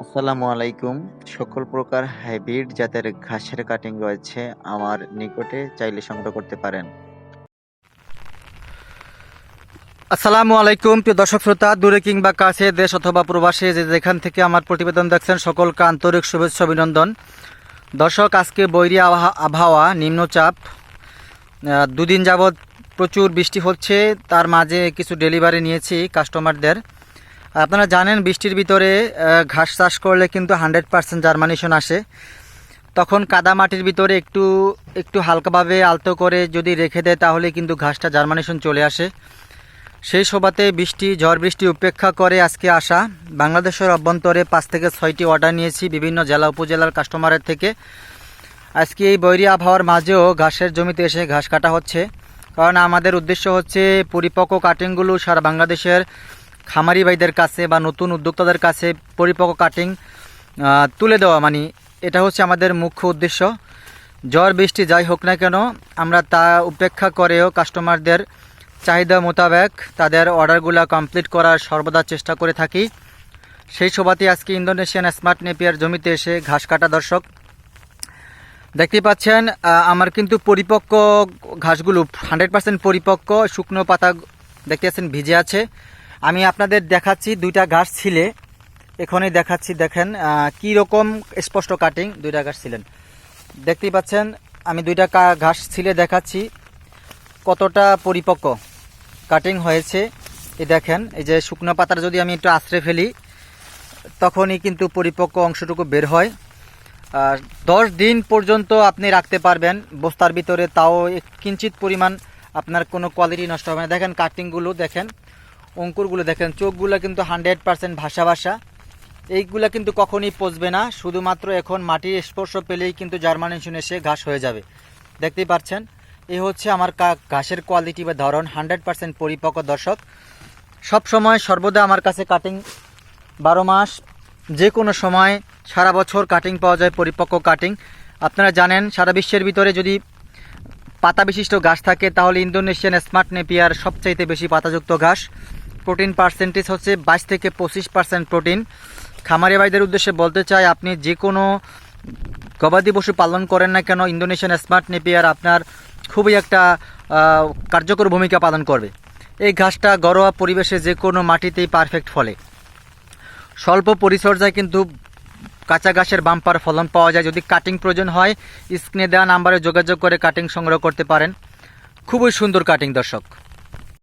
আসসালামু আলাইকুম। সকল প্রকার হাইব্রিড জাতের ঘাসের কাটিং রয়েছে। আমার নিকটে চাইলে সংগ্রহ করতে পারেন। আসসালামু আলাইকুম, প্রিয় দর্শক শ্রোতা, দূরে কিংবা কাছে, দেশ অথবা প্রবাসে যে যেখান থেকে আমার প্রতিবেদন দেখছেন, সকলকে আন্তরিক শুভেচ্ছা, অভিনন্দন। দর্শক, আজকে বৈরী আবহা- আবহাওয়া, নিম্নচাপ। দুদিন যাবৎ প্রচুর বৃষ্টি হচ্ছে। তার মাঝে কিছু ডেলিভারি নিয়েছি কাস্টমারদের আপনারা জানেন বৃষ্টির ভিতরে ঘাস চাষ করলে কিন্তু হান্ড্রেড পার্সেন্ট জার্মানেশন আসে। তখন কাদা মাটির ভিতরে একটু একটু হালকাভাবে আলতো করে যদি রেখে দেয়, তাহলে কিন্তু ঘাসটা জার্মানেশন চলে আসে। সেই সভাতে বৃষ্টি, ঝড় বৃষ্টি উপেক্ষা করে আজকে আসা। বাংলাদেশের অভ্যন্তরে পাঁচ থেকে ছয়টি অর্ডার নিয়েছি বিভিন্ন জেলা, উপজেলার কাস্টমারের থেকে। আজকে এই বৈরী আবহাওয়ার মাঝেও ঘাসের জমিতে এসে ঘাস কাটা হচ্ছে। কারণ আমাদের উদ্দেশ্য হচ্ছে পরিপক্ক কাটিংগুলো সারা বাংলাদেশের খামারি ভাইদের কাছে বা নতুন উদ্যোক্তাদের কাছে পরিপক্ক কাটিং তুলে দেওয়া মানে এটা হচ্ছে আমাদের মুখ্য উদ্দেশ্য। ঝড়, বৃষ্টি যাই হোক না কেন, আমরা তা উপেক্ষা করেও কাস্টমারদের চাহিদা মোতাবেক তাদের অর্ডারগুলো কমপ্লিট করার সর্বদা চেষ্টা করে থাকি। সেই সভাতে আজকে ইন্দোনেশিয়ান স্মার্ট নেপিয়ার জমিতে এসে ঘাস কাটা দর্শক দেখতেই পাচ্ছেন আমার কিন্তু পরিপক্ক ঘাসগুলো হান্ড্রেড পরিপক্ক, শুকনো পাতা দেখতে পাচ্ছেন ভিজে আছে। আমি আপনাদের দেখাচ্ছি দুইটা ঘাস ছিলে। এখনই দেখাচ্ছি, দেখেন কি রকম স্পষ্ট কাটিং দুইটা ঘাস ছিলেন। দেখতেই পাচ্ছেন, আমি দুইটা ঘাস ছিলে দেখাচ্ছি, কতটা পরিপক্ক কাটিং হয়েছে। এই দেখেন, এই যে শুকনো পাতার যদি আমি একটু আশ্রে ফেলি, তখনই কিন্তু পরিপক্ক অংশটুকু বের হয়। আর দশ দিন পর্যন্ত আপনি রাখতে পারবেন, বস্তার ভিতরে তাও কিঞ্চিত পরিমাণ আপনার কোনো কোয়ালিটি নষ্ট হবে না। দেখেন কাটিংগুলো দেখেন অঙ্কুরগুলো দেখেন, চোখগুলো কিন্তু হান্ড্রেড পার্সেন্ট ভাষা ভাষা। এইগুলো কিন্তু কখনই পচবে না, শুধুমাত্র এখন মাটির স্পর্শ পেলেই কিন্তু জার্মানেশন এসে ঘাস হয়ে যাবে। দেখতেই পাচ্ছেন এই হচ্ছে আমার ঘাসের কোয়ালিটি বা ধরন, হান্ড্রেড পার্সেন্ট পরিপক্ক দর্শক। সব সময় সর্বদা আমার কাছে কাটিং বারো মাস, যে কোনো সময় সারা বছর কাটিং পাওয়া যায়, পরিপক্ক কাটিং আপনারা জানেন, সারা বিশ্বের ভিতরে যদি পাতা বিশিষ্ট ঘাস থাকে, তাহলে ইন্দোনেশিয়ান স্মার্ট নেপিয়ার সবচাইতে বেশি পাতাযুক্ত ঘাস। প্রোটিন পার্সেন্টেজ হচ্ছে বাইশ থেকে পঁচিশ পার্সেন্ট প্রোটিন খামারি ভাইদের উদ্দেশ্যে বলতে চাই, আপনি যে কোনো গবাদি পশু পালন করেন না কেন, ইন্দোনেশিয়ান স্মার্ট নেপিয়ার আপনার খুবই একটা কার্যকর ভূমিকা পালন করবে। এই ঘাসটা ঘরোয়া পরিবেশে যে কোনো মাটিতেই পারফেক্ট ফলে। স্বল্প পরিচর্যায় কিন্তু কাঁচা ঘাসের বাম্পার ফলন পাওয়া যায়। যদি কাটিং প্রয়োজন হয়, স্ক্রিনে দেওয়া নাম্বারে যোগাযোগ করে কাটিং সংগ্রহ করতে পারেন। খুবই সুন্দর কাটিং দর্শক।